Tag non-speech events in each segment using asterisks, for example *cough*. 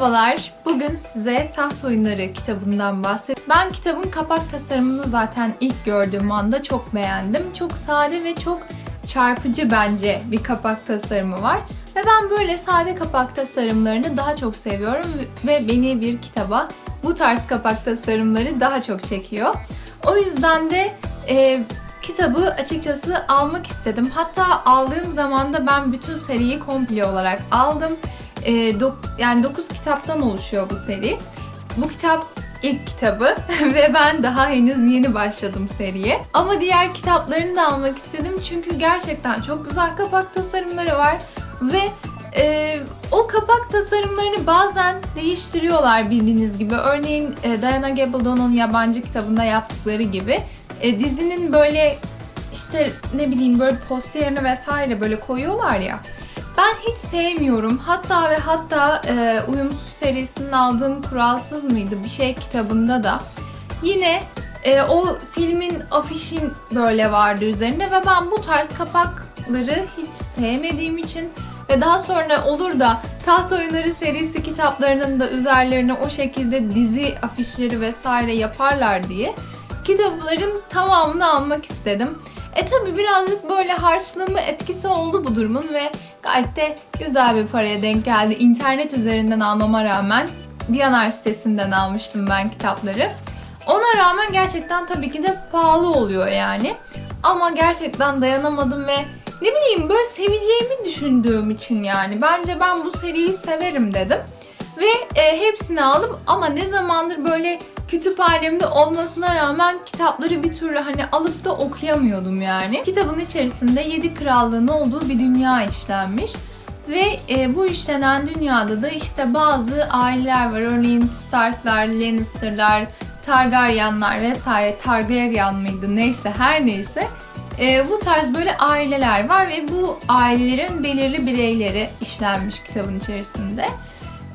Merhabalar. Bugün size Taht Oyunları kitabından bahsedeceğim. Ben kitabın kapak tasarımını zaten ilk gördüğüm anda çok beğendim. Çok sade ve çok çarpıcı bence bir kapak tasarımı var. Ve ben böyle sade kapak tasarımlarını daha çok seviyorum ve beni bir kitaba bu tarz kapak tasarımları daha çok çekiyor. O yüzden de e, kitabı açıkçası almak istedim. Hatta aldığım zaman da ben bütün seriyi komple olarak aldım. E, dok- yani 9 kitaptan oluşuyor bu seri. Bu kitap ilk kitabı *laughs* ve ben daha henüz yeni başladım seriye. Ama diğer kitaplarını da almak istedim çünkü gerçekten çok güzel kapak tasarımları var ve e, o kapak tasarımlarını bazen değiştiriyorlar bildiğiniz gibi. Örneğin e, Diana Gabaldon'un yabancı kitabında yaptıkları gibi e, dizinin böyle işte ne bileyim böyle posterini vesaire böyle koyuyorlar ya. Ben hiç sevmiyorum. Hatta ve hatta e, Uyumsuz serisinin aldığım Kuralsız mıydı bir şey kitabında da yine e, o filmin afişin böyle vardı üzerinde ve ben bu tarz kapakları hiç sevmediğim için ve daha sonra olur da Taht Oyunları serisi kitaplarının da üzerlerine o şekilde dizi afişleri vesaire yaparlar diye kitapların tamamını almak istedim. E tabi birazcık böyle harçlığımı etkisi oldu bu durumun ve gayet de güzel bir paraya denk geldi. İnternet üzerinden almama rağmen Diyanar sitesinden almıştım ben kitapları. Ona rağmen gerçekten tabii ki de pahalı oluyor yani. Ama gerçekten dayanamadım ve ne bileyim böyle seveceğimi düşündüğüm için yani. Bence ben bu seriyi severim dedim. Ve e, hepsini aldım ama ne zamandır böyle kütüphanemde olmasına rağmen kitapları bir türlü hani alıp da okuyamıyordum yani. Kitabın içerisinde yedi krallığın olduğu bir dünya işlenmiş. Ve e, bu işlenen dünyada da işte bazı aileler var. Örneğin Starklar, Lannister'lar, Targaryenlar vesaire. Targaryen mıydı neyse her neyse. E, bu tarz böyle aileler var ve bu ailelerin belirli bireyleri işlenmiş kitabın içerisinde.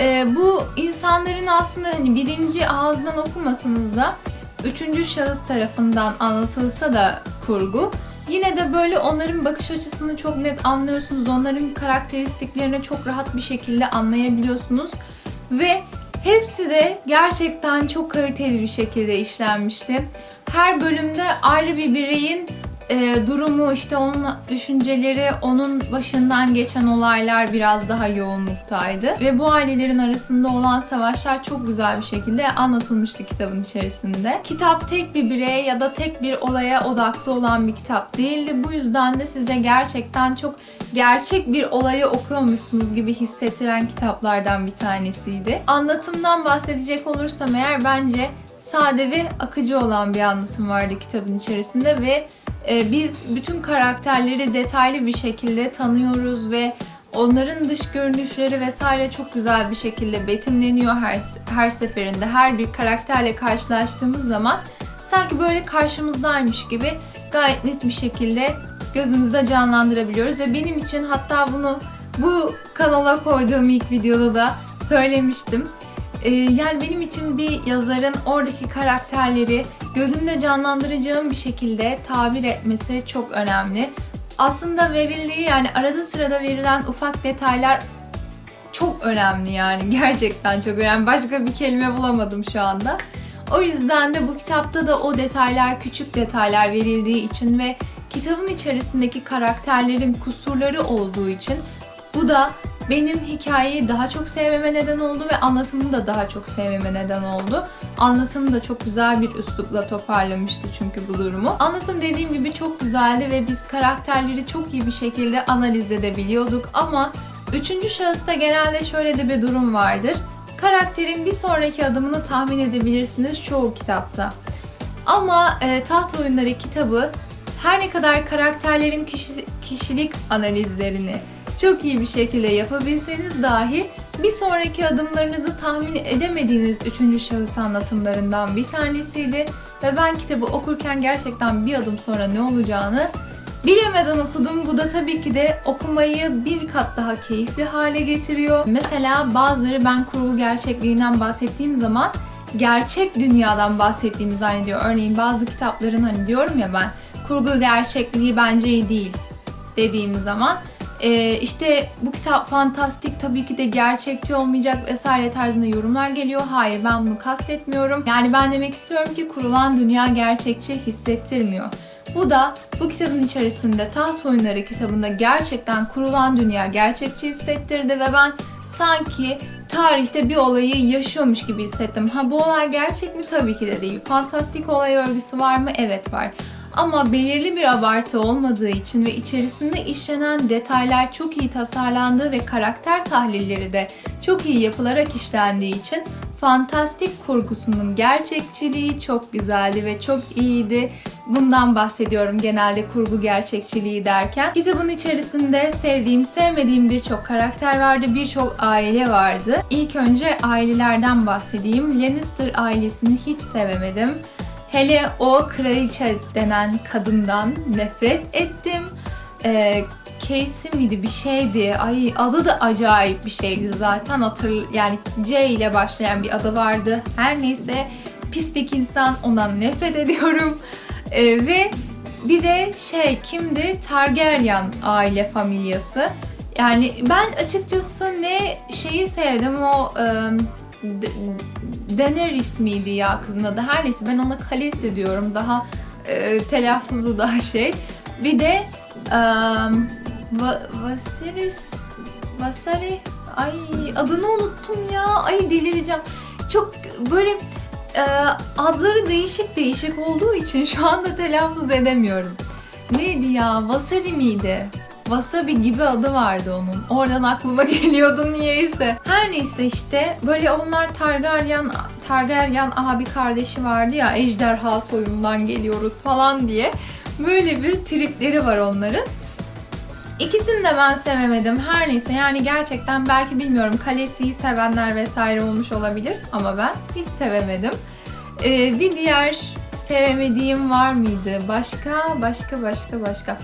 E, bu insanların aslında hani birinci ağızdan okumasanız da üçüncü şahıs tarafından anlatılsa da kurgu yine de böyle onların bakış açısını çok net anlıyorsunuz. Onların karakteristiklerini çok rahat bir şekilde anlayabiliyorsunuz ve hepsi de gerçekten çok kaliteli bir şekilde işlenmişti. Her bölümde ayrı bir bireyin e, durumu, işte onun düşünceleri, onun başından geçen olaylar biraz daha yoğunluktaydı. Ve bu ailelerin arasında olan savaşlar çok güzel bir şekilde anlatılmıştı kitabın içerisinde. Kitap tek bir bireye ya da tek bir olaya odaklı olan bir kitap değildi. Bu yüzden de size gerçekten çok gerçek bir olayı okuyormuşsunuz gibi hissettiren kitaplardan bir tanesiydi. Anlatımdan bahsedecek olursam eğer bence sade ve akıcı olan bir anlatım vardı kitabın içerisinde ve biz bütün karakterleri detaylı bir şekilde tanıyoruz ve onların dış görünüşleri vesaire çok güzel bir şekilde betimleniyor her, her seferinde. Her bir karakterle karşılaştığımız zaman sanki böyle karşımızdaymış gibi gayet net bir şekilde gözümüzde canlandırabiliyoruz ve benim için hatta bunu bu kanala koyduğum ilk videoda da söylemiştim. Ee, yani benim için bir yazarın oradaki karakterleri gözümde canlandıracağım bir şekilde tabir etmesi çok önemli. Aslında verildiği yani arada sırada verilen ufak detaylar çok önemli yani *laughs* gerçekten çok önemli. Başka bir kelime bulamadım şu anda. O yüzden de bu kitapta da o detaylar küçük detaylar verildiği için ve kitabın içerisindeki karakterlerin kusurları olduğu için bu da benim hikayeyi daha çok sevmeme neden oldu ve anlatımını da daha çok sevmeme neden oldu. Anlatım da çok güzel bir üslupla toparlamıştı çünkü bu durumu. Anlatım dediğim gibi çok güzeldi ve biz karakterleri çok iyi bir şekilde analiz edebiliyorduk ama üçüncü şahısta genelde şöyle de bir durum vardır. Karakterin bir sonraki adımını tahmin edebilirsiniz çoğu kitapta. Ama e, Taht Oyunları kitabı her ne kadar karakterlerin kişi, kişilik analizlerini çok iyi bir şekilde yapabilseniz dahi bir sonraki adımlarınızı tahmin edemediğiniz üçüncü şahıs anlatımlarından bir tanesiydi. Ve ben kitabı okurken gerçekten bir adım sonra ne olacağını bilemeden okudum. Bu da tabii ki de okumayı bir kat daha keyifli hale getiriyor. Mesela bazıları ben kurgu gerçekliğinden bahsettiğim zaman gerçek dünyadan bahsettiğimi zannediyor. Örneğin bazı kitapların hani diyorum ya ben kurgu gerçekliği bence iyi değil dediğim zaman Ee, işte bu kitap fantastik tabii ki de gerçekçi olmayacak vesaire tarzında yorumlar geliyor. Hayır ben bunu kastetmiyorum. Yani ben demek istiyorum ki kurulan dünya gerçekçi hissettirmiyor. Bu da bu kitabın içerisinde Taht Oyunları kitabında gerçekten kurulan dünya gerçekçi hissettirdi ve ben sanki tarihte bir olayı yaşıyormuş gibi hissettim. Ha bu olay gerçek mi? Tabii ki de değil. Fantastik olay örgüsü var mı? Evet var. Ama belirli bir abartı olmadığı için ve içerisinde işlenen detaylar çok iyi tasarlandığı ve karakter tahlilleri de çok iyi yapılarak işlendiği için fantastik kurgusunun gerçekçiliği çok güzeldi ve çok iyiydi. Bundan bahsediyorum genelde kurgu gerçekçiliği derken. Kitabın içerisinde sevdiğim, sevmediğim birçok karakter vardı, birçok aile vardı. İlk önce ailelerden bahsedeyim. Lannister ailesini hiç sevemedim. Hele o kraliçe denen kadından nefret ettim. Ee, Casey miydi bir şeydi. Ay adı da acayip bir şeydi zaten. Hatır yani C ile başlayan bir adı vardı. Her neyse pislik insan ondan nefret ediyorum. Ee, ve bir de şey kimdi? Targaryen aile familyası. Yani ben açıkçası ne şeyi sevdim o ıı, D- Daenerys miydi ya kızın adı? Her neyse ben ona Khaleesi diyorum. Daha e, telaffuzu daha *laughs* şey. Bir de Va- Vasiris Vasari ay adını unuttum ya. Ay delireceğim. Çok böyle e, adları değişik değişik olduğu için şu anda telaffuz edemiyorum. Neydi ya? Vasari miydi? Wasabi gibi adı vardı onun. Oradan aklıma *laughs* geliyordu niyeyse. Her neyse işte böyle onlar Targaryen Targaryen abi kardeşi vardı ya ejderha soyundan geliyoruz falan diye. Böyle bir tripleri var onların. İkisini de ben sevemedim. Her neyse yani gerçekten belki bilmiyorum Kalesi'yi sevenler vesaire olmuş olabilir ama ben hiç sevemedim. Ee, bir diğer sevemediğim var mıydı? Başka, başka, başka, başka.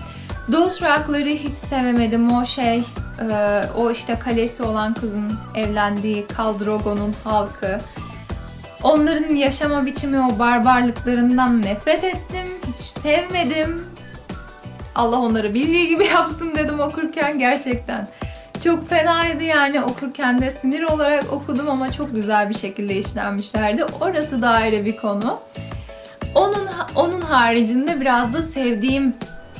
Dothraki hiç sevemedim. O şey, e, o işte kalesi olan kızın evlendiği Khal Drogo'nun halkı. Onların yaşama biçimi, o barbarlıklarından nefret ettim. Hiç sevmedim. Allah onları bildiği gibi *laughs* yapsın dedim okurken gerçekten. Çok fenaydı yani okurken de sinir olarak okudum ama çok güzel bir şekilde işlenmişlerdi. Orası da ayrı bir konu. Onun onun haricinde biraz da sevdiğim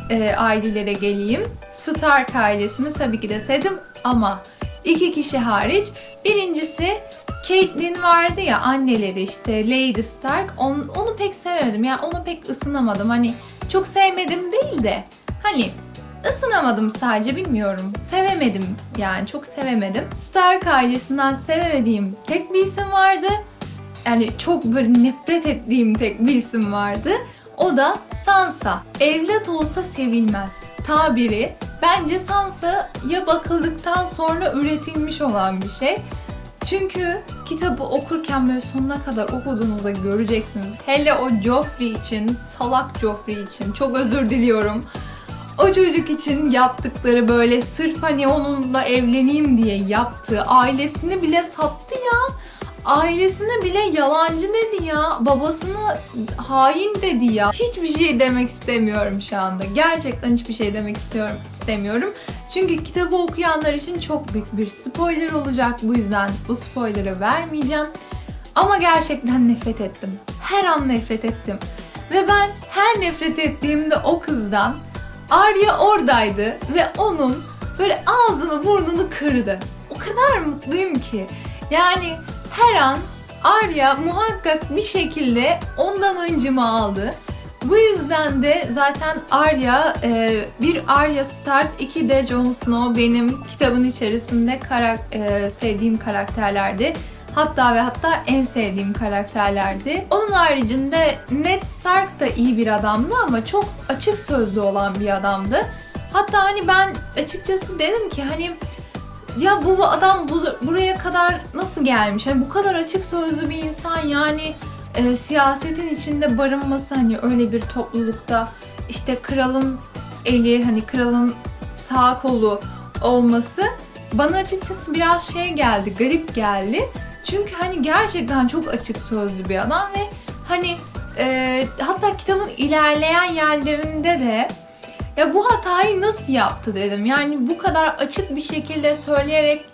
e, ailelere geleyim. Stark ailesini tabii ki de sevdim ama iki kişi hariç. Birincisi Caitlyn vardı ya anneleri işte Lady Stark. Onu, onu pek sevemedim. Yani onu pek ısınamadım. Hani çok sevmedim değil de hani ısınamadım sadece bilmiyorum. Sevemedim yani çok sevemedim. Stark ailesinden sevemediğim tek bir isim vardı. Yani çok böyle nefret ettiğim tek bir isim vardı. O da Sansa. Evlat olsa sevilmez. Tabiri bence Sansa ya bakıldıktan sonra üretilmiş olan bir şey. Çünkü kitabı okurken böyle sonuna kadar okuduğunuzda göreceksiniz. Hele o Joffrey için, salak Joffrey için çok özür diliyorum. O çocuk için yaptıkları böyle sırf hani onunla evleneyim diye yaptığı ailesini bile sattı ya ailesine bile yalancı dedi ya. Babasına hain dedi ya. Hiçbir şey demek istemiyorum şu anda. Gerçekten hiçbir şey demek istiyorum istemiyorum. Çünkü kitabı okuyanlar için çok büyük bir spoiler olacak. Bu yüzden bu spoiler'ı vermeyeceğim. Ama gerçekten nefret ettim. Her an nefret ettim. Ve ben her nefret ettiğimde o kızdan Arya oradaydı ve onun böyle ağzını burnunu kırdı. O kadar mutluyum ki. Yani her an Arya muhakkak bir şekilde ondan öncümü aldı. Bu yüzden de zaten Arya e, bir Arya Stark, iki de Jon Snow benim kitabın içerisinde karak e, sevdiğim karakterlerdi. Hatta ve hatta en sevdiğim karakterlerdi. Onun haricinde Ned Stark da iyi bir adamdı ama çok açık sözlü olan bir adamdı. Hatta hani ben açıkçası dedim ki hani ya bu adam bu, buraya kadar nasıl gelmiş? Yani bu kadar açık sözlü bir insan yani e, siyasetin içinde barınması hani öyle bir toplulukta işte kralın eli hani kralın sağ kolu olması bana açıkçası biraz şey geldi, garip geldi. Çünkü hani gerçekten çok açık sözlü bir adam ve hani e, hatta kitabın ilerleyen yerlerinde de Ya bu hatayı nasıl yaptı dedim. Yani bu kadar açık bir şekilde söyleyerek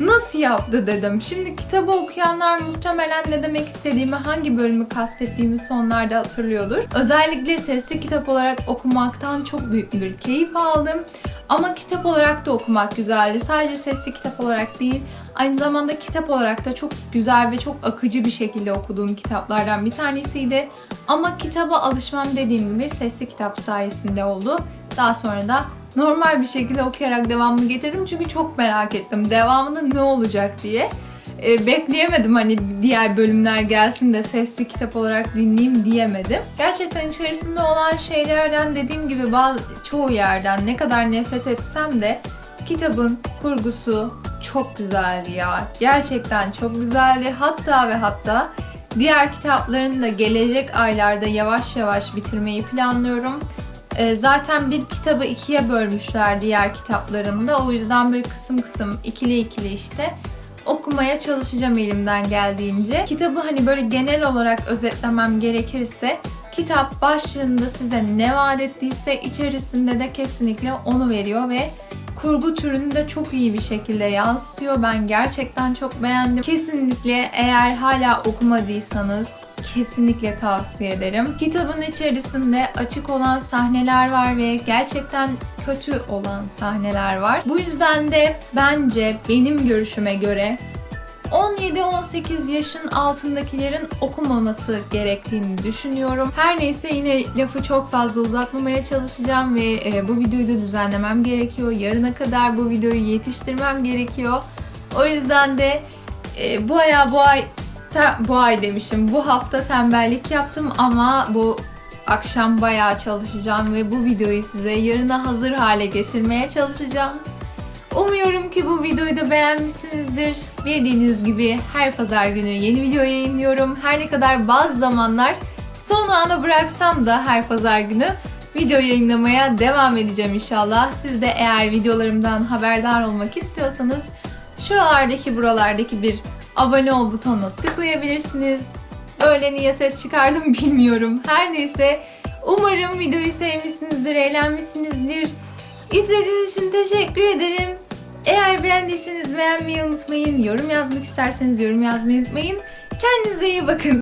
nasıl yaptı dedim. Şimdi kitabı okuyanlar muhtemelen ne demek istediğimi, hangi bölümü kastettiğimi sonlarda hatırlıyordur. Özellikle sesli kitap olarak okumaktan çok büyük bir keyif aldım. Ama kitap olarak da okumak güzeldi. Sadece sesli kitap olarak değil, aynı zamanda kitap olarak da çok güzel ve çok akıcı bir şekilde okuduğum kitaplardan bir tanesiydi. Ama kitaba alışmam dediğim gibi sesli kitap sayesinde oldu. Daha sonra da normal bir şekilde okuyarak devamını getirdim çünkü çok merak ettim devamında ne olacak diye. Ee, bekleyemedim hani diğer bölümler gelsin de sesli kitap olarak dinleyeyim diyemedim. Gerçekten içerisinde olan şeylerden dediğim gibi bazı çoğu yerden ne kadar nefret etsem de kitabın kurgusu çok güzeldi ya. Gerçekten çok güzeldi. Hatta ve hatta diğer kitaplarını da gelecek aylarda yavaş yavaş bitirmeyi planlıyorum. Ee, zaten bir kitabı ikiye bölmüşler diğer kitaplarında. O yüzden böyle kısım kısım ikili ikili işte okumaya çalışacağım elimden geldiğince. Kitabı hani böyle genel olarak özetlemem gerekirse kitap başlığında size ne vaat ettiyse içerisinde de kesinlikle onu veriyor ve kurgu türünü de çok iyi bir şekilde yansıtıyor. Ben gerçekten çok beğendim. Kesinlikle eğer hala okumadıysanız kesinlikle tavsiye ederim. Kitabın içerisinde açık olan sahneler var ve gerçekten kötü olan sahneler var. Bu yüzden de bence benim görüşüme göre 17-18 yaşın altındakilerin okumaması gerektiğini düşünüyorum. Her neyse yine lafı çok fazla uzatmamaya çalışacağım ve e, bu videoyu da düzenlemem gerekiyor. Yarına kadar bu videoyu yetiştirmem gerekiyor. O yüzden de e, bu aya bu ay te- bu ay demişim. Bu hafta tembellik yaptım ama bu akşam bayağı çalışacağım ve bu videoyu size yarına hazır hale getirmeye çalışacağım. Umuyorum ki bu videoyu da beğenmişsinizdir. Bildiğiniz gibi her pazar günü yeni video yayınlıyorum. Her ne kadar bazı zamanlar son anda bıraksam da her pazar günü video yayınlamaya devam edeceğim inşallah. Siz de eğer videolarımdan haberdar olmak istiyorsanız şuralardaki buralardaki bir abone ol butonuna tıklayabilirsiniz. Böyle niye ses çıkardım *laughs* bilmiyorum. Her neyse umarım videoyu sevmişsinizdir, eğlenmişsinizdir. İzlediğiniz için teşekkür ederim. Eğer beğendiyseniz beğenmeyi unutmayın. Yorum yazmak isterseniz yorum yazmayı unutmayın. Kendinize iyi bakın.